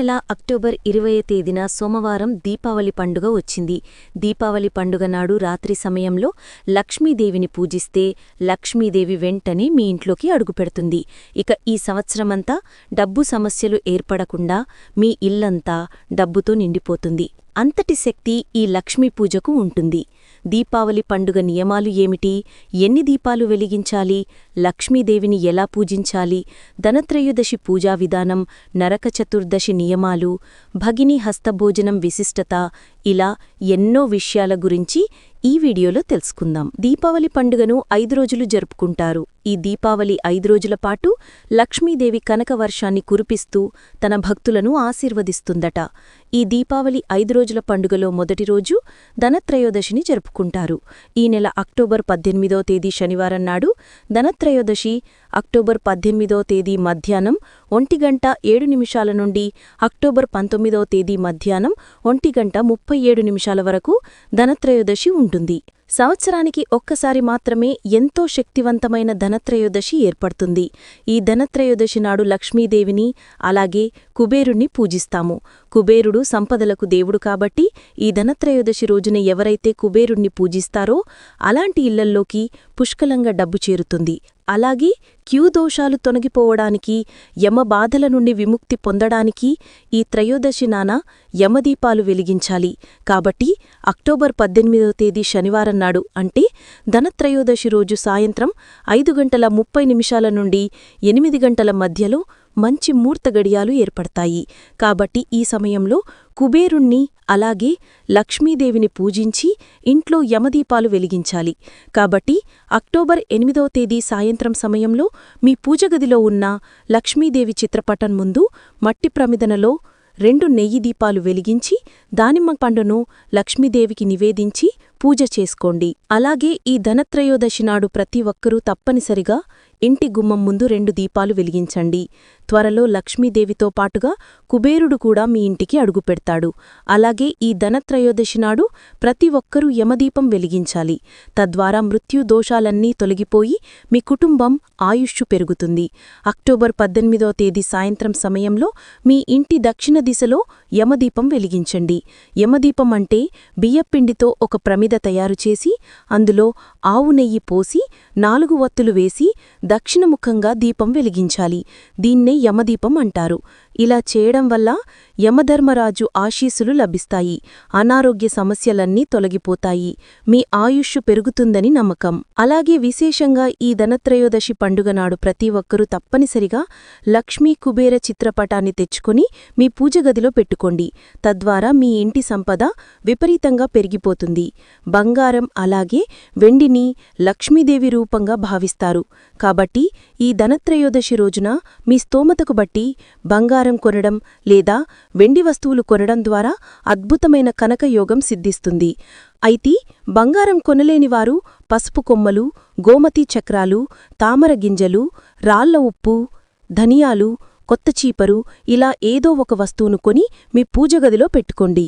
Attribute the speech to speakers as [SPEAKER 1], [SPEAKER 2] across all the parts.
[SPEAKER 1] నెల అక్టోబర్ ఇరవై తేదీన సోమవారం దీపావళి పండుగ వచ్చింది. దీపావళి పండుగ నాడు రాత్రి సమయంలో లక్ష్మీదేవిని పూజిస్తే లక్ష్మీదేవి వెంటనే మీ ఇంట్లోకి అడుగుపెడుతుంది ఇక ఈ సంవత్సరమంతా డబ్బు సమస్యలు ఏర్పడకుండా మీ ఇల్లంతా డబ్బుతో నిండిపోతుంది. అంతటి శక్తి ఈ లక్ష్మీ పూజకు ఉంటుంది. దీపావళి పండుగ నియమాలు ఏమిటి? ఎన్ని దీపాలు వెలిగించాలి? లక్ష్మీదేవిని ఎలా పూజించాలి? ధనత్రయోదశి పూజా విధానం నరక చతుర్దశి నియమాలు భగిని హస్తభోజనం విశిష్టత ఇలా ఎన్నో విషయాల గురించి ఈ వీడియోలో తెలుసుకుందాం. దీపావళి పండుగను ఐదు రోజులు జరుపుకుంటారు. ఈ దీపావళి ఐదు రోజుల పాటు లక్ష్మీదేవి కనక వర్షాన్ని కురిపిస్తూ తన భక్తులను ఆశీర్వదిస్తుందట. ఈ దీపావళి ఐదు రోజుల పండుగలో మొదటి రోజు ధనత్రయోదశిని జరుపుకుంటారు. ఈ నెల అక్టోబర్ పద్దెనిమిదో తేదీ శనివారం నాడు ధనత్రయోదశి అక్టోబర్ పద్దెనిమిదో తేదీ మధ్యాహ్నం ఒంటి గంట ఏడు నిమిషాల నుండి అక్టోబర్ పంతొమ్మిదో తేదీ మధ్యాహ్నం ఒంటి గంట ముప్పై ఏడు నిమిషాల వరకు ధనత్రయోదశి ఉంటుంది. సంవత్సరానికి ఒక్కసారి మాత్రమే ఎంతో శక్తివంతమైన ధనత్రయోదశి ఏర్పడుతుంది. ఈ ధనత్రయోదశి నాడు లక్ష్మీదేవిని అలాగే కుబేరుణ్ణి పూజిస్తాము. కుబేరుడు సంపదలకు దేవుడు కాబట్టి ఈ ధనత్రయోదశి రోజున ఎవరైతే కుబేరుణ్ణి పూజిస్తారో అలాంటి ఇళ్ళల్లోకి పుష్కలంగా డబ్బు చేరుతుంది. అలాగే క్యూ దోషాలు తొలగిపోవడానికి యమబాధల నుండి విముక్తి పొందడానికి ఈ త్రయోదశి నాన యమదీపాలు వెలిగించాలి. కాబట్టి అక్టోబర్ పద్దెనిమిదో తేదీ శనివారం నాడు అంటే ధనత్రయోదశి రోజు సాయంత్రం ఐదు గంటల ముప్పై నిమిషాల నుండి ఎనిమిది గంటల మధ్యలో మంచి మూర్త గడియాలు ఏర్పడతాయి. కాబట్టి ఈ సమయంలో కుబేరుణ్ణి అలాగే లక్ష్మీదేవిని పూజించి ఇంట్లో యమదీపాలు వెలిగించాలి. కాబట్టి అక్టోబర్ ఎనిమిదవ తేదీ సాయంత్రం సమయంలో మీ పూజగదిలో ఉన్న లక్ష్మీదేవి చిత్రపటం ముందు మట్టి ప్రమిదనలో రెండు నెయ్యి దీపాలు వెలిగించి దానిమ్మ పండును లక్ష్మీదేవికి నివేదించి పూజ చేసుకోండి. అలాగే ఈ ధనత్రయోదశి నాడు ప్రతి ఒక్కరూ తప్పనిసరిగా ఇంటి గుమ్మం ముందు రెండు దీపాలు వెలిగించండి. త్వరలో లక్ష్మీదేవితో పాటుగా కుబేరుడు కూడా మీ ఇంటికి అడుగుపెడతాడు అలాగే ఈ ధనత్రయోదశి నాడు ప్రతి ఒక్కరూ యమదీపం వెలిగించాలి. తద్వారా మృత్యు దోషాలన్నీ తొలగిపోయి మీ కుటుంబం ఆయుష్షు పెరుగుతుంది. అక్టోబర్ పద్దెనిమిదో తేదీ సాయంత్రం సమయంలో మీ ఇంటి దక్షిణ దిశలో యమదీపం వెలిగించండి. యమదీపం అంటే బియ్యపిండితో ఒక ప్రమిద తయారుచేసి అందులో ఆవు నెయ్యి పోసి నాలుగు వత్తులు వేసి దక్షిణముఖంగా దీపం వెలిగించాలి. దీన్నే యమదీపం అంటారు. ఇలా చేయడం వల్ల యమధర్మరాజు ఆశీస్సులు లభిస్తాయి. అనారోగ్య సమస్యలన్నీ తొలగిపోతాయి. మీ ఆయుష్షు పెరుగుతుందని నమ్మకం. అలాగే విశేషంగా ఈ ధనత్రయోదశి పండుగ నాడు ప్రతి ఒక్కరూ తప్పనిసరిగా లక్ష్మీ కుబేర చిత్రపటాన్ని తెచ్చుకొని మీ పూజగదిలో పెట్టుకోండి. తద్వారా మీ ఇంటి సంపద విపరీతంగా పెరిగిపోతుంది. బంగారం అలాగే వెండిని లక్ష్మీదేవి రూపంగా భావిస్తారు. కాబట్టి ఈ ధనత్రయోదశి రోజున మీ స్తోమతకు బట్టి బంగారం కొనడం లేదా వెండి వస్తువులు కొనడం ద్వారా అద్భుతమైన కనకయోగం సిద్ధిస్తుంది. అయితే బంగారం కొనలేనివారు పసుపు కొమ్మలు గోమతి చక్రాలు తామర గింజలు రాళ్ళ ఉప్పు ధనియాలు కొత్త చీపరు ఇలా ఏదో ఒక వస్తువును కొని మీ పూజగదిలో పెట్టుకోండి.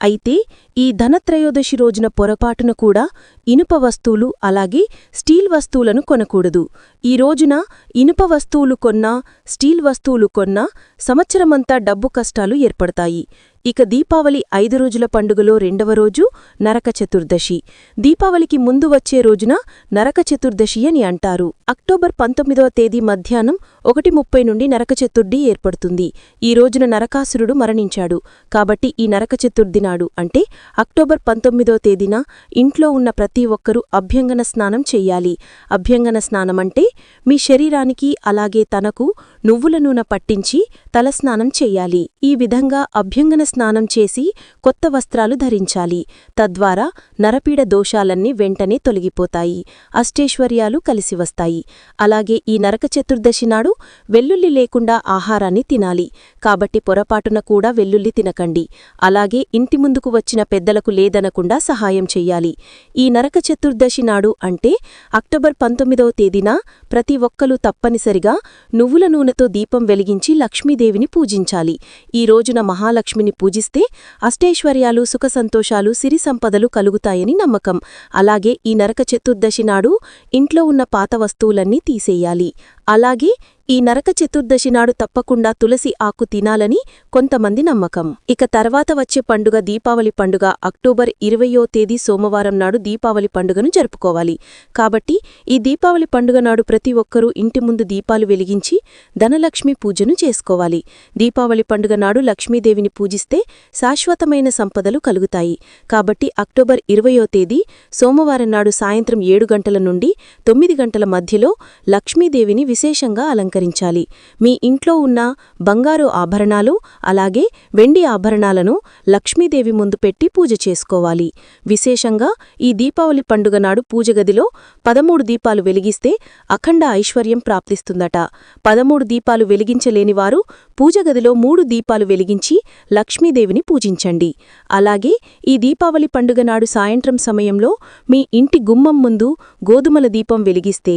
[SPEAKER 1] అయితే ఈ ధనత్రయోదశి రోజున పొరపాటున కూడా ఇనుప వస్తువులు అలాగే స్టీల్ వస్తువులను కొనకూడదు. ఈ రోజున ఇనుప వస్తువులు కొన్నా స్టీల్ వస్తువులు కొన్నా సంవత్సరమంతా డబ్బు కష్టాలు ఏర్పడతాయి. ఇక దీపావళి ఐదు రోజుల పండుగలో రెండవ రోజు నరక చతుర్దశి. దీపావళికి ముందు వచ్చే రోజున నరక చతుర్దశి అని అంటారు. అక్టోబర్ పంతొమ్మిదవ తేదీ మధ్యాహ్నం ఒకటి ముప్పై నుండి నరక చతుర్థి ఏర్పడుతుంది. ఈ రోజున నరకాసురుడు మరణించాడు. కాబట్టి ఈ నరక చతుర్థి నాడు అంటే అక్టోబర్ పంతొమ్మిదో తేదీన ఇంట్లో ఉన్న ప్రతి ఒక్కరూ అభ్యంగన స్నానం చెయ్యాలి అభ్యంగన స్నానమంటే మీ శరీరానికి అలాగే తనకు నువ్వుల నూనె పట్టించి తలస్నానం చెయ్యాలి ఈ విధంగా అభ్యంగన స్నానం చేసి కొత్త వస్త్రాలు ధరించాలి. తద్వారా నరపీడ దోషాలన్నీ వెంటనే తొలగిపోతాయి. అష్టైశ్వర్యాలు కలిసి వస్తాయి. అలాగే ఈ నరక చతుర్దశి నాడు వెల్లుల్లి లేకుండా ఆహారాన్ని తినాలి. కాబట్టి పొరపాటున కూడా వెల్లుల్లి తినకండి. అలాగే ఇంటి ముందుకు వచ్చిన పెద్దలకు లేదనకుండా సహాయం చెయ్యాలి. ఈ నరక చతుర్దశి నాడు అంటే అక్టోబర్ పంతొమ్మిదవ తేదీన ప్రతి ఒక్కరూ తప్పనిసరిగా నువ్వుల నూనెతో దీపం వెలిగించి లక్ష్మీదేవిని పూజించాలి. ఈ రోజున మహాలక్ష్మిని పూజిస్తే అష్టైశ్వర్యాలు సుఖసంతోషాలు సిరి సంపదలు కలుగుతాయని నమ్మకం. అలాగే ఈ నరక చతుర్దశి నాడు ఇంట్లో ఉన్న పాత వస్తువులన్నీ తీసేయాలి. అలాగే ఈ నరక చతుర్దశి నాడు తప్పకుండా తులసి ఆకు తినాలని కొంతమంది నమ్మకం. ఇక తర్వాత వచ్చే పండుగ దీపావళి పండుగ. అక్టోబర్ ఇరవయో తేదీ సోమవారం నాడు దీపావళి పండుగను జరుపుకోవాలి. కాబట్టి ఈ దీపావళి పండుగ నాడు ప్రతి ఒక్కరూ ఇంటి ముందు దీపాలు వెలిగించి ధనలక్ష్మి పూజను చేసుకోవాలి. దీపావళి పండుగ నాడు లక్ష్మీదేవిని పూజిస్తే శాశ్వతమైన సంపదలు కలుగుతాయి. కాబట్టి అక్టోబర్ ఇరవయో తేదీ సోమవారం నాడు సాయంత్రం ఏడు గంటల నుండి తొమ్మిది గంటల మధ్యలో లక్ష్మీదేవిని విశేషంగా అలంకరించాలి. మీ ఇంట్లో ఉన్న బంగారు ఆభరణాలు అలాగే వెండి ఆభరణాలను లక్ష్మీదేవి ముందు పెట్టి పూజ చేసుకోవాలి. విశేషంగా ఈ దీపావళి పండుగ నాడు పూజగదిలో పదమూడు దీపాలు వెలిగిస్తే అఖండ ఐశ్వర్యం ప్రాప్తిస్తుందట. పదమూడు దీపాలు వెలిగించలేనివారు పూజగదిలో మూడు దీపాలు వెలిగించి లక్ష్మీదేవిని పూజించండి. అలాగే ఈ దీపావళి పండుగ నాడు సాయంత్రం సమయంలో మీ ఇంటి గుమ్మం ముందు గోధుమల దీపం వెలిగిస్తే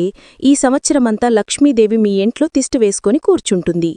[SPEAKER 1] ఈ సంవత్సరమంతా లక్ష్మీదేవి మీ ఇంట్లో తిష్టు వేసుకొని కూర్చుంటుంది.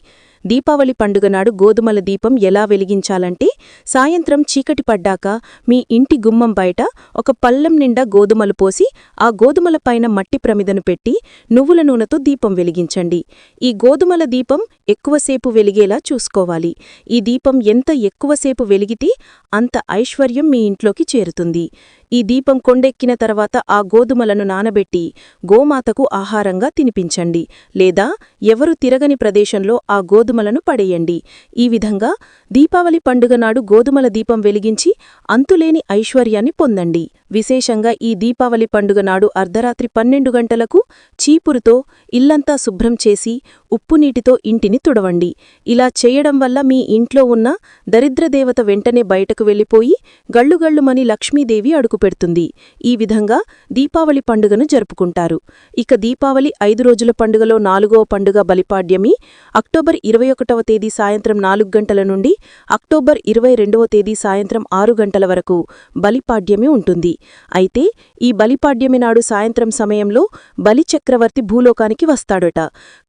[SPEAKER 1] దీపావళి పండుగ నాడు గోధుమల దీపం ఎలా వెలిగించాలంటే సాయంత్రం చీకటి పడ్డాక మీ ఇంటి గుమ్మం బయట ఒక పళ్ళెం నిండా గోధుమలు పోసి ఆ గోధుమల పైన మట్టి ప్రమిదను పెట్టి నువ్వుల నూనెతో దీపం వెలిగించండి. ఈ గోధుమల దీపం ఎక్కువసేపు వెలిగేలా చూసుకోవాలి. ఈ దీపం ఎంత ఎక్కువసేపు వెలిగితే అంత ఐశ్వర్యం మీ ఇంట్లోకి చేరుతుంది. ఈ దీపం కొండెక్కిన తర్వాత ఆ గోధుమలను నానబెట్టి గోమాతకు ఆహారంగా తినిపించండి. లేదా ఎవరు తిరగని ప్రదేశంలో ఆ గోధుమలను పడేయండి. ఈ విధంగా దీపావళి పండుగ నాడు గోధుమల దీపం వెలిగించి అంతులేని ఐశ్వర్యాన్ని పొందండి. విశేషంగా ఈ దీపావళి పండుగ నాడు అర్ధరాత్రి పన్నెండు గంటలకు చీపురుతో ఇల్లంతా శుభ్రం చేసి ఉప్పునీటితో ఇంటిని తుడవండి. ఇలా చేయడం వల్ల మీ ఇంట్లో ఉన్న దరిద్రదేవత వెంటనే బయటకు వెళ్ళిపోయి గళ్ళుగళ్ళుమని లక్ష్మీదేవి అడుగు పెడుతుంది. ఈ విధంగా దీపావళి పండుగను జరుపుకుంటారు. ఇక దీపావళి ఐదు రోజుల పండుగలో నాలుగవ పండుగ బలిపాడ్యమి అక్టోబర్ ఇరవై ఒకటవ తేదీ సాయంత్రం నాలుగు గంటల నుండి అక్టోబర్ ఇరవై రెండవ తేదీ సాయంత్రం ఆరు గంటల వరకు బలిపాడ్యమి ఉంటుంది. అయితే ఈ బలిపాడ్యమి నాడు సాయంత్రం సమయంలో బలిచక్రవర్తి భూలోకానికి వస్తాడట.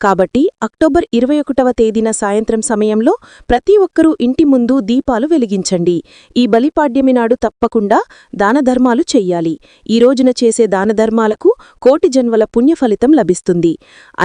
[SPEAKER 1] కాబట్టి అక్టోబర్ ఇరవై ఒకటవ తేదీన సాయంత్రం సమయంలో ప్రతి ఒక్కరూ ఇంటి ముందు దీపాలు వెలిగించండి. ఈ బలిపాడ్యమి నాడు తప్పకుండా దానధర్మాలు చెయ్యాలి. ఈ రోజున చేసే దానధర్మాలకు కోటి జన్మల పుణ్యఫలితం లభిస్తుంది.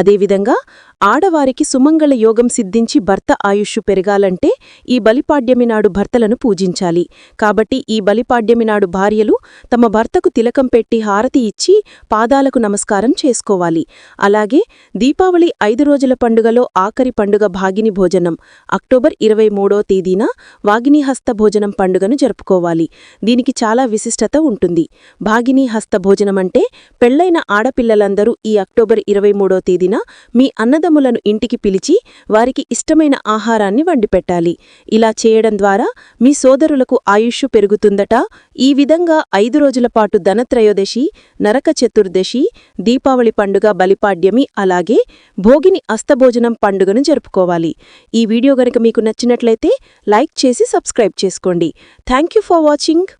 [SPEAKER 1] అదేవిధంగా ఆడవారికి సుమంగళ యోగం సిద్ధించి భర్త ఆయుష్షు పెరగాలంటే ఈ బలిపాడ్యమి నాడు భర్తలను పూజించాలి. కాబట్టి ఈ బలిపాడ్యమి నాడు భార్యలు తమ భర్తకు తిలకం పెట్టి హారతి ఇచ్చి పాదాలకు నమస్కారం చేసుకోవాలి. అలాగే దీపావళి ఐదు రోజుల పండుగలో ఆఖరి పండుగ భాగిని భోజనం. అక్టోబర్ ఇరవై మూడో తేదీన వాగినిహస్త భోజనం పండుగను జరుపుకోవాలి. దీనికి చాలా విశిష్టత ఉంటుంది. భాగిని హస్త అంటే పెళ్ళైన ఆడపిల్లలందరూ ఈ అక్టోబర్ ఇరవై మూడో తేదీన మీ అన్నదమ్ములను ఇంటికి పిలిచి వారికి ఇష్టమైన ఆహారాన్ని వండిపెట్టాలి. ఇలా చేయడం ద్వారా మీ సోదరులకు ఆయుష్షు పెరుగుతుందట. ఈ విధంగా ఐదు రోజుల పాటు ధనత్రయోదశి నరక చతుర్దశి దీపావళి పండుగ బలిపాడ్యమి అలాగే భోగిని అస్తభోజనం పండుగను జరుపుకోవాలి. ఈ వీడియో గనక మీకు నచ్చినట్లయితే లైక్ చేసి సబ్స్క్రైబ్ చేసుకోండి. Thank for watching.